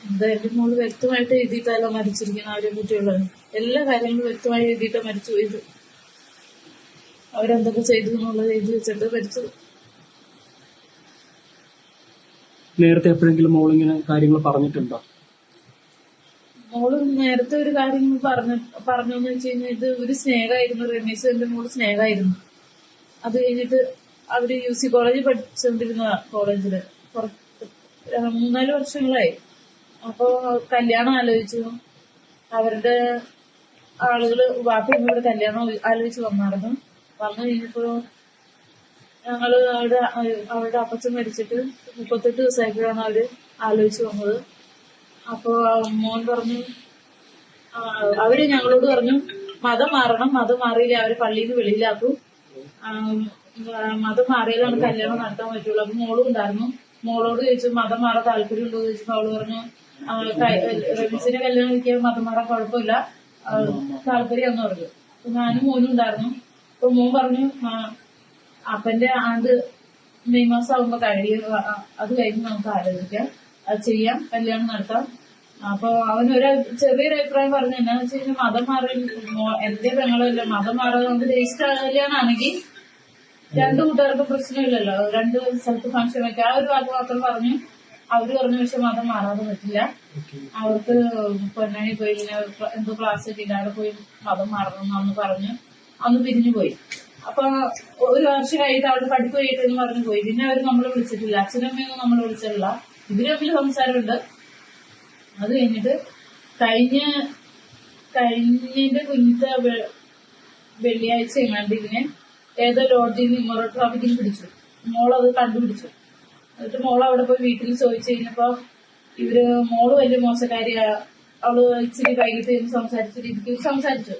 എന്റെ മോൾ വ്യക്തമായിട്ട് എഴുതിയിട്ടല്ല മരിച്ചിരിക്കുന്ന അവരെ കുട്ടികൾ. എല്ലാ കാര്യങ്ങളും വ്യക്തമായി എഴുതിയിട്ട് മരിച്ചു പോയത്. അവരെന്തൊക്കെ ചെയ്തു എന്നുള്ളത് എഴുതി വെച്ചിട്ട് മരിച്ചത്. നേരത്തെ എപ്പോഴെങ്കിലും ഇങ്ങനെ കാര്യങ്ങൾ പറഞ്ഞിട്ടുണ്ടോ? മോൾ നേരത്തെ ഒരു കാര്യം പറഞ്ഞു പറഞ്ഞോന്ന് വെച്ച് കഴിഞ്ഞാൽ ഇത് ഒരു സ്നേഹമായിരുന്നു രമേശ് എന്റെ മോൾ സ്നേഹമായിരുന്നു അത് കഴിഞ്ഞിട്ട് അവർ യു സി കോളേജിൽ പഠിച്ചുകൊണ്ടിരുന്ന കോളേജിൽ. മൂന്നാൽ വർഷങ്ങളായി. അപ്പൊ കല്യാണം ആലോചിച്ചു. അവരുടെ ആളുകൾ വാപ്പ ഇവിടെ കല്യാണം ആലോചിച്ച് വന്നായിരുന്നു. വന്നു കഴിഞ്ഞപ്പോ ഞങ്ങൾ അവരുടെ അവരുടെ അപ്പച്ചൻ മരിച്ചിട്ട് മുപ്പത്തെട്ട് ദിവസമായപ്പോഴാണ് അവർ ആലോചിച്ച് വന്നത്. അപ്പൊ മോൻ പറഞ്ഞു അവർ ഞങ്ങളോട് പറഞ്ഞു മതം മാറണം മതം മാറിയില്ല അവർ പള്ളിയിൽ വെളിയിലാക്കൂ. മതം മാറിയാലാണ് കല്യാണം നടത്താൻ പറ്റുള്ളൂ. അപ്പൊ മോളും ഉണ്ടായിരുന്നു. മോളോട് ചോദിച്ചു മതം മാറാൻ താല്പര്യം ഉണ്ടോ എന്ന് ചോദിച്ചപ്പോ അവൾ പറഞ്ഞു റമീസിന്റെ കല്യാണം എനിക്ക് മതം മാറാൻ കുഴപ്പമില്ല. താല്പര്യം എന്ന് പറഞ്ഞു. അപ്പൊ ഞാനും മോനും ഉണ്ടായിരുന്നു. അപ്പൊ മോൻ പറഞ്ഞു അപ്പന്റെ ആണ്ട് മെയ് മാസം ആകുമ്പോ കഴിയും അത് കഴിഞ്ഞ് നമുക്ക് ആലോചിക്കാം. അത് ചെയ്യാം. കല്യാണം നടത്താം. അപ്പൊ അവൻ ഒരു ചെറിയൊരു അഭിപ്രായം പറഞ്ഞു. എന്നാന്ന് വെച്ച് കഴിഞ്ഞാൽ മതം മാറി എന്റെ പെങ്ങളല്ല മതം മാറാതെ നമുക്ക് രജിസ്റ്റർ കല്യാണമാണെങ്കിൽ രണ്ടു കൂട്ടുകാർക്കും പ്രശ്നമില്ലല്ലോ. രണ്ട് സ്ഥലത്ത് ഫംഗ്ഷൻ വെക്കാം. ആ ഒരു വാക്ക് മാത്രം പറഞ്ഞു. അവർ പറഞ്ഞ പക്ഷെ മതം മാറാതെ പറ്റില്ല. അവർക്ക് പൊന്നാനി പോയി ഇങ്ങനെ എന്തോ ക്ലാസ് അവിടെ പോയി മതം മാറണം എന്ന് പറഞ്ഞു അന്ന് പിരിഞ്ഞു പോയി. അപ്പൊ ഒരു വർഷം കഴിഞ്ഞിട്ട് അവിടെ പഠിപ്പ് കഴിയിട്ടെന്ന് പറഞ്ഞു പോയി. പിന്നെ അവർ നമ്മളെ വിളിച്ചിട്ടില്ല. അച്ഛനമ്മയൊന്നും നമ്മളെ വിളിച്ചിട്ടില്ല. ഇവർ തമ്മിൽ സംസാരമുണ്ട്. അത് കഴിഞ്ഞിട്ട് കഴിഞ്ഞ കഴിഞ്ഞതിന്റെ കുഞ്ഞിത്തെ വെള്ളിയാഴ്ച എങ്ങാണ്ട് ഇതിനെ ഏതോ ലോഡ്ജിൽ നിന്ന് ഇമ്മറോ ട്രാഫിക്കിൽ പിടിച്ചു. മോളത് കണ്ടുപിടിച്ചു. എന്നിട്ട് മോൾ അവിടെ പോയി വീട്ടിൽ ചോദിച്ചു കഴിഞ്ഞപ്പോ ഇവർ മോൾ വലിയ മോശക്കാരിയാ. അവൾ ഇച്ചിരി വൈകിട്ട് സംസാരിച്ചിട്ട് ഇരിക്കും സംസാരിച്ചു.